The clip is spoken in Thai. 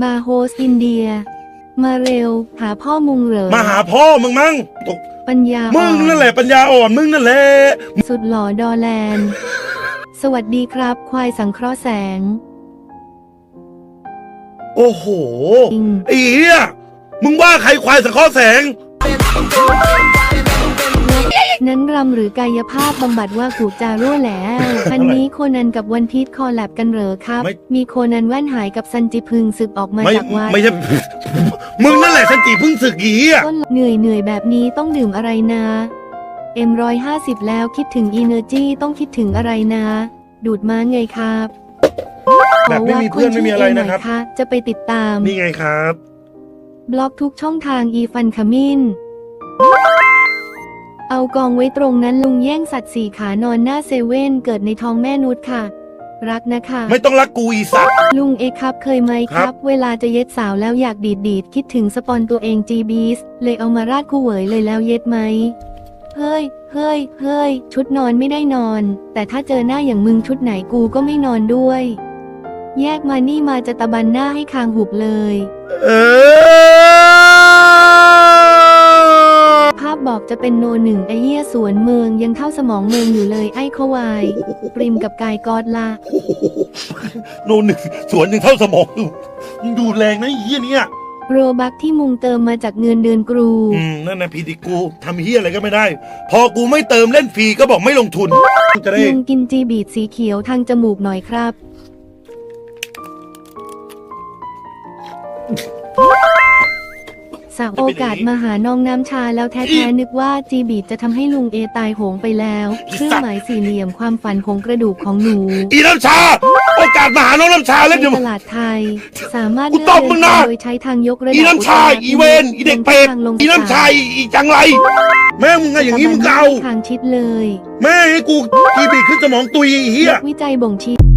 บาร์โฮสอินเดีย มาเร็ว หาพ่อมุงเหรอมาหาพ่อมึงมั้งตกปัญญามึอ่งอนนั่นแหละปัญญาอ่อนมึงนั่นแหละสุดหล่อดอแลนด์ สวัสดีครับ ควายสังเคราะห์แสง โอ้โหจริงไอ้เหี้ยมึงว่าใครควายสะเคราะห์แสง นั้นรำหรือกายภาพบำบัดว่ากูจารั่วแล้วอันนี้โคนันกับวันพีชคอลแลบกันเหรอครับ ไม่ มีโคนันแว่นหายกับซันจิพึงศึกออกมาไม่จากวัดไม่ใช่ มึงนั่นแหละสันติเพึ่งศึกอีอะต้นเหนื่อยเหนื่อยแบบนี้ต้องดื่มอะไรนะเอ็มร้อยห้าสิบแล้วคิดถึงอีเนอร์จีต้องคิดถึงอะไรนะ ดูดม้าไงครับแบบไม่มีเพื่อนไม่มีอะไรนะครับ ขอว่าณชื่อเอหอยจะไปติดตาม นี่ไงครับ บล็อกทุกช่องทางอีฟันขมิ้น เอากองไว้ตรงนั้นลุงแย่งสัตว์สี่ขานอนหน้าเซเว่นเกิดในท้องแม่นุชค่ะ รักนะคะ ไม่ต้องรักกูอีสัตว์ ลุงเอกครับเคยไหมคครัรับ บ เวลาจะเย็ดสาวแล้วอยากดีดดีดคิดถึงสปอนตัวเองจีบีสเลยเอามาราดคู่เหวยเลยแล้วเย็ดไหมเฮ้ยเฮ้ยเฮ้ยชุดนอนไม่ได้นอน แต่ถ้าเจอหน้าอย่างมึงชุดไหนกูก็ไม่นอนด้วย แยกมานี่มาจะตะบันหน้าให้คางหุบเลย เออ บอกจะเป็นโนหนึ่งไอเหี้ยสวนเมืองยังเท่าสมองเมืองอยู่เลยไอ้เขาวายปริมกับกายกอดละโนหนึ่งสวนหนึ่งเท่าสมองอยู่มึงดูแรงนะไอ้เหี้ยเนี่ยโรบักที่มุงเติมมาจากเงินเดือนกรู อืมนั่นนะพีดิกูทำเฮียอะไรก็ไม่ได้ พอกูไม่เติมเล่นฟรีก็บอกไม่ลงทุนจะได้ลุงกินจีบีดสีเขียวทางจมูกหน่อยครับ สาวโอกาสมาหาน้องน้ำชาแล้วแท้ๆนึกว่าจีบีดจะทำให้ลุงเอตายโหงไปแล้ว เครื่องหมายสี่เหลี่ยมความฝันของกระดูกของหนู อีน้ำชา โอกาสมาหาน้องน้ำชาในเล่นเดี๋ยวตลาดไทย สามารถกูเลือกตบเดิมึงนนะทางโดยใช้ทางยกระดับอีน้ำชาอุตสาหอีเวนอีเด็กเป็ดทางลงอีน้ำชา อีอีจังไร แม่มึงไงอย่างนี้มึงเกาทางชิดเลยแม่ให้กูกีบีขึ้นสมองตุยไอ้เฮีย นักวิจัยบ่งชี้